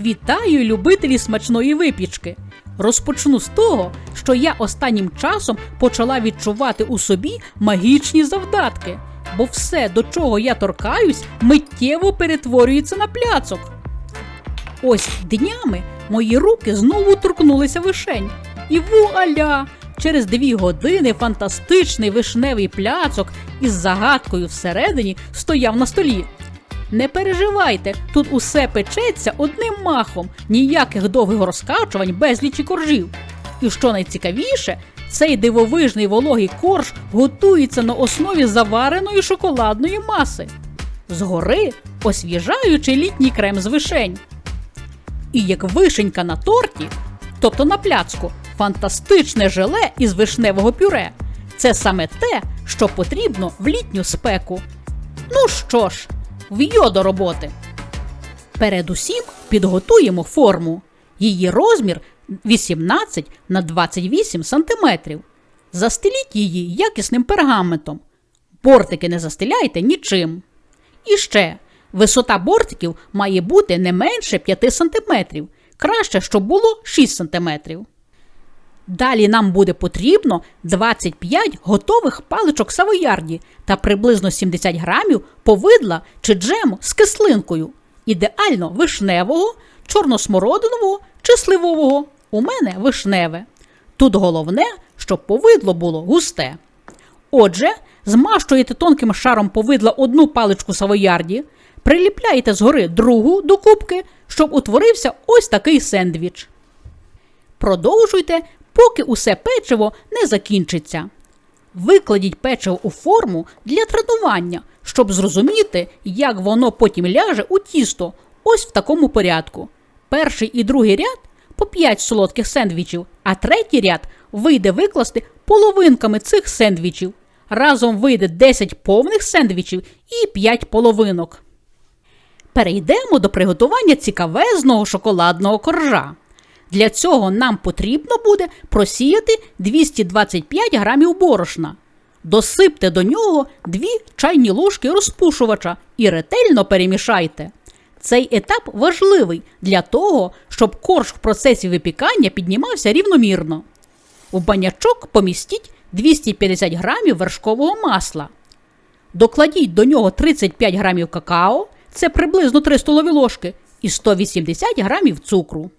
Вітаю, любителі смачної випічки! Розпочну з того, що я останнім часом почала відчувати у собі магічні завдатки, бо все, до чого я торкаюсь, миттєво перетворюється на пляцок. Ось днями мої руки знову торкнулися вишень. І вуаля! Через дві години фантастичний вишневий пляцок із загадкою всередині стояв на столі. Не переживайте, тут усе печеться одним махом, ніяких довгих розкачувань, безлічі коржів. І що найцікавіше, цей дивовижний вологий корж готується на основі завареної шоколадної маси. Згори освіжаючий літній крем з вишень. І як вишенька на торті, тобто на пляцку, фантастичне желе із вишневого пюре. Це саме те, що потрібно в літню спеку. Ну що ж, вйо до роботи. Передусім підготуємо форму. Її розмір 18 на 28 см. Застеліть її якісним пергаментом. Бортики не застеляйте нічим. І ще висота бортиків має бути не менше 5 см. Краще, щоб було 6 см. Далі нам буде потрібно 25 готових паличок савоярді та приблизно 70 грамів повидла чи джему з кислинкою. Ідеально вишневого, чорносмородинового чи сливового. У мене вишневе. Тут головне, щоб повидло було густе. Отже, змащуєте тонким шаром повидла одну паличку савоярді, приліпляєте згори другу до кубки, щоб утворився ось такий сендвіч. Продовжуйте, поки усе печиво не закінчиться. Викладіть печиво у форму для тренування, щоб зрозуміти, як воно потім ляже у тісто, ось в такому порядку. Перший і другий ряд по 5 солодких сендвічів, а третій ряд вийде викласти половинками цих сендвічів. Разом вийде 10 повних сендвічів і 5 половинок. Перейдемо до приготування цікавезного шоколадного коржа. Для цього нам потрібно буде просіяти 225 грамів борошна. Досипте до нього 2 чайні ложки розпушувача і ретельно перемішайте. Цей етап важливий для того, щоб корж в процесі випікання піднімався рівномірно. У банячок помістіть 250 грамів вершкового масла. Докладіть до нього 35 грамів какао, це приблизно 3 столові ложки, і 180 грамів цукру.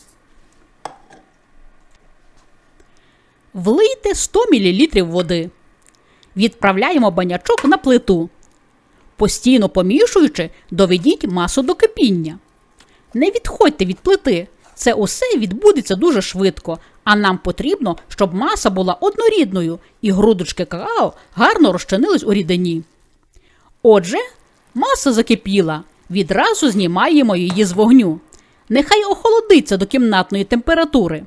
Влийте 100 мл води. Відправляємо банячок на плиту. Постійно помішуючи, доведіть масу до кипіння. Не відходьте від плити. Це усе відбудеться дуже швидко, а нам потрібно, щоб маса була однорідною і грудочки какао гарно розчинились у рідині. Отже, маса закипіла. Відразу знімаємо її з вогню. Нехай охолодиться до кімнатної температури.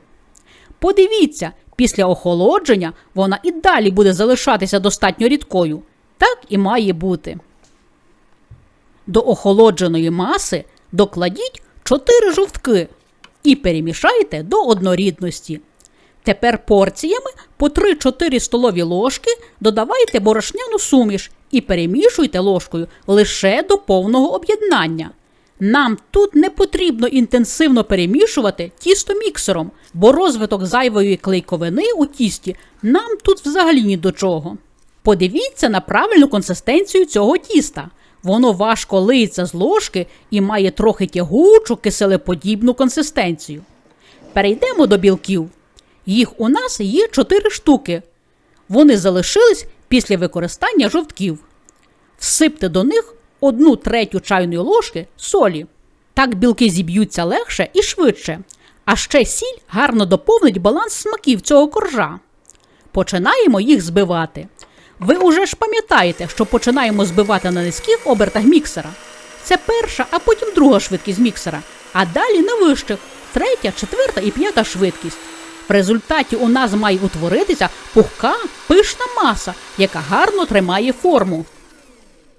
Подивіться, після охолодження вона і далі буде залишатися достатньо рідкою. Так і має бути. До охолодженої маси докладіть 4 жовтки і перемішайте до однорідності. Тепер порціями по 3-4 столові ложки додавайте борошняну суміш і перемішуйте ложкою лише до повного об'єднання. Нам тут не потрібно інтенсивно перемішувати тісто міксером, бо розвиток зайвої клейковини у тісті нам тут взагалі ні до чого. Подивіться на правильну консистенцію цього тіста. Воно важко лиється з ложки і має трохи тягучу киселеподібну консистенцію. Перейдемо до білків. Їх у нас є 4 штуки. Вони залишились після використання жовтків. Всипте до них одну третю чайної ложки солі. Так білки зіб'ються легше і швидше. А ще сіль гарно доповнить баланс смаків цього коржа. Починаємо їх збивати. Ви уже ж пам'ятаєте, що починаємо збивати на низьких обертах міксера. Це перша, а потім друга швидкість міксера, а далі на вищих третя, четверта і п'ята швидкість. В результаті у нас має утворитися пухка, пишна маса, яка гарно тримає форму.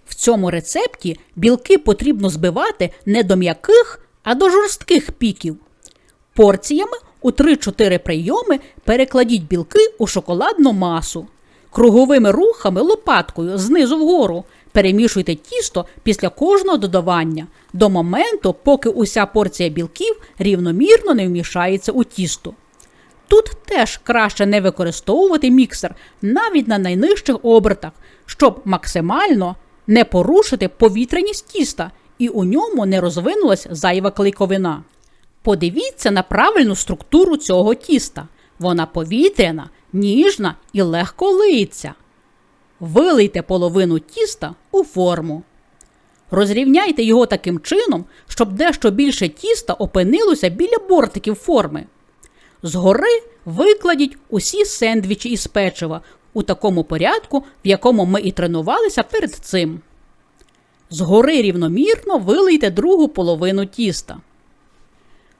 В цьому рецепті білки потрібно збивати не до м'яких, а до жорстких піків. Порціями у 3-4 прийоми перекладіть білки у шоколадну масу. Круговими рухами лопаткою знизу вгору Перемішуйте тісто після кожного додавання до моменту, поки уся порція білків рівномірно не вмішається у тісто. Тут теж краще не використовувати міксер навіть на найнижчих обертах, щоб максимально не порушити повітряність тіста і у ньому не розвинулась зайва клейковина. Подивіться на правильну структуру цього тіста. Вона повітряна, ніжна і легко лиється. Вилийте половину тіста у форму. Розрівняйте його таким чином, щоб дещо більше тіста опинилося біля бортиків форми. Згори викладіть усі сендвічі із печива у такому порядку, в якому ми і тренувалися перед цим. Згори рівномірно вилийте другу половину тіста.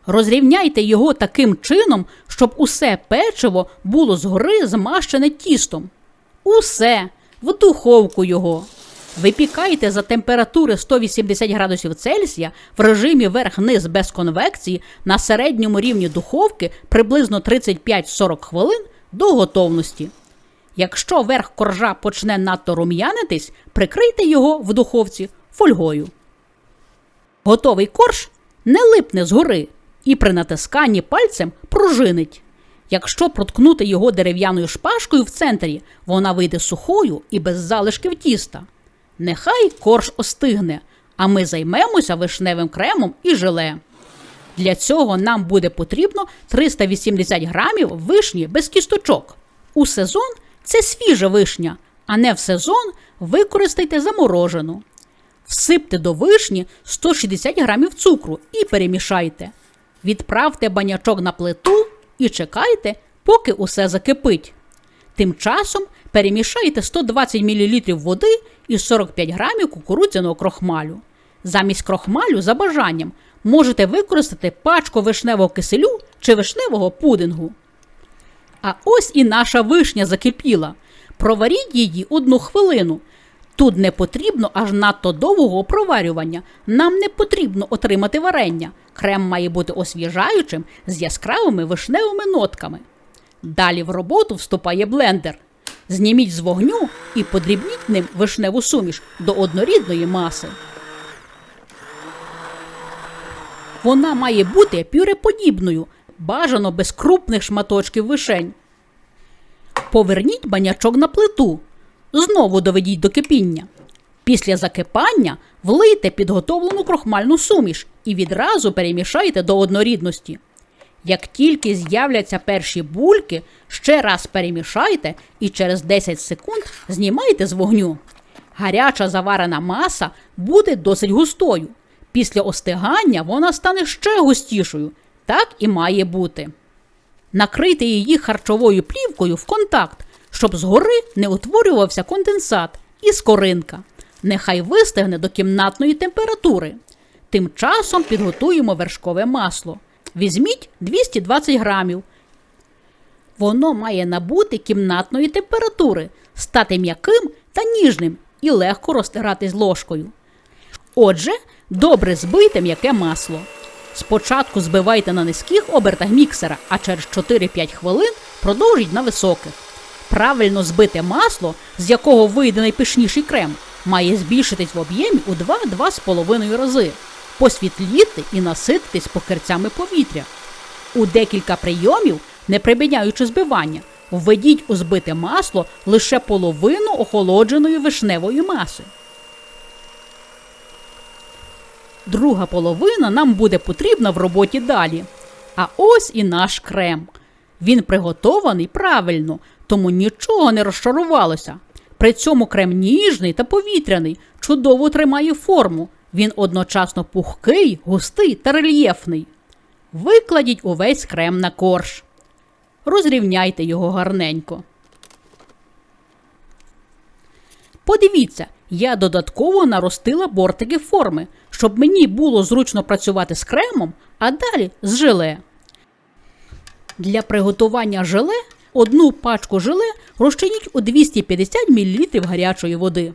Розрівняйте його таким чином, щоб усе печиво було згори змащене тістом. Усе в духовку його. Випікайте за температури 180 градусів Цельсія в режимі верх-низ без конвекції на середньому рівні духовки приблизно 35-40 хвилин до готовності. Якщо верх коржа почне надто рум'янитись, прикрийте його в духовці фольгою. Готовий корж не липне згори і при натисканні пальцем пружинить. Якщо проткнути його дерев'яною шпажкою в центрі, вона вийде сухою і без залишків тіста. Нехай корж остигне, а ми займемося вишневим кремом і желе. Для цього нам буде потрібно 380 грамів вишні без кісточок. У сезон це свіжа вишня, а не в сезон використайте заморожену. Всипте до вишні 160 грамів цукру і перемішайте. Відправте банячок на плиту і чекайте, поки усе закипить. Тим часом перемішайте 120 мл води і 45 грамів кукурудзяного крохмалю. Замість крохмалю, за бажанням, можете використати пачку вишневого киселю чи вишневого пудингу. А ось і наша вишня закипіла. Проваріть її одну хвилину. Тут не потрібно аж надто довгого проварювання. Нам не потрібно отримати варення. Крем має бути освіжаючим з яскравими вишневими нотками. Далі в роботу вступає блендер. Зніміть з вогню і подрібніть ним вишневу суміш до однорідної маси. Вона має бути пюреподібною, бажано без крупних шматочків вишень. Поверніть банячок на плиту. Знову доведіть до кипіння. Після закипання влийте підготовлену крохмальну суміш і відразу перемішайте до однорідності. Як тільки з'являться перші бульки, ще раз перемішайте і через 10 секунд знімайте з вогню. Гаряча заварена маса буде досить густою. Після остигання вона стане ще густішою. Так і має бути. Накрийте її харчовою плівкою в контакт, щоб згори не утворювався конденсат і скоринка. Нехай вистигне до кімнатної температури. Тим часом підготуємо вершкове масло. Візьміть 220 грамів. Воно має набути кімнатної температури, стати м'яким та ніжним і легко розтиратись ложкою. Отже, добре збийте м'яке масло. Спочатку збивайте на низьких обертах міксера, а через 4-5 хвилин продовжіть на високих. Правильно збите масло, з якого вийде найпишніший крем, має збільшитись в об'ємі у 2-2,5 рази, посвітліти і насититись покерцями повітря. У декілька прийомів, не припиняючи збивання, введіть у збите масло лише половину охолодженої вишневої маси. Друга половина нам буде потрібна в роботі далі. А ось і наш крем. Він приготований правильно, тому нічого не розшарувалося. При цьому крем ніжний та повітряний, чудово тримає форму. Він одночасно пухкий, густий та рельєфний. Викладіть увесь крем на корж. Розрівняйте його гарненько. Подивіться, я додатково наростила бортики форми, щоб мені було зручно працювати з кремом, а далі з желе. Для приготування желе одну пачку желе розчиніть у 250 мл гарячої води.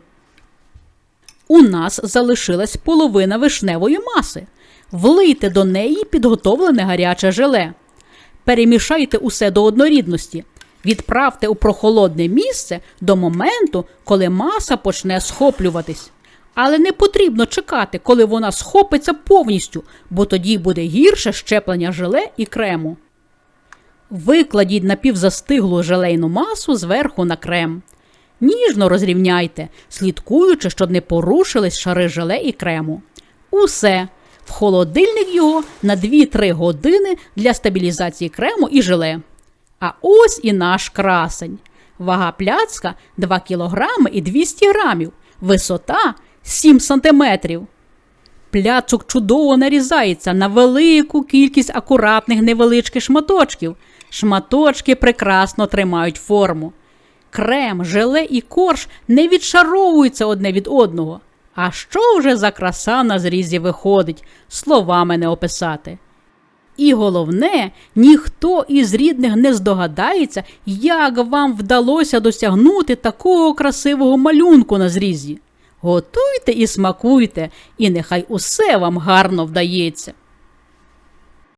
У нас залишилась половина вишневої маси. Влийте до неї підготовлене гаряче желе. Перемішайте усе до однорідності. Відправте у прохолодне місце до моменту, коли маса почне схоплюватись. Але не потрібно чекати, коли вона схопиться повністю, бо тоді буде гірше щеплення желе і крему. Викладіть напівзастиглу желейну масу зверху на крем. Ніжно розрівняйте, слідкуючи, щоб не порушились шари желе і крему. Усе. В холодильник його на 2-3 години для стабілізації крему і желе. А ось і наш красень. Вага пляцка 2 кг і 200 грамів. Висота 7 см. Пляцок чудово нарізається на велику кількість акуратних невеличких шматочків. Шматочки прекрасно тримають форму. Крем, желе і корж не відшаровуються одне від одного. А що вже за краса на зрізі виходить, словами не описати. І головне, ніхто із рідних не здогадається, як вам вдалося досягнути такого красивого малюнку на зрізі. Готуйте і смакуйте, і нехай усе вам гарно вдається.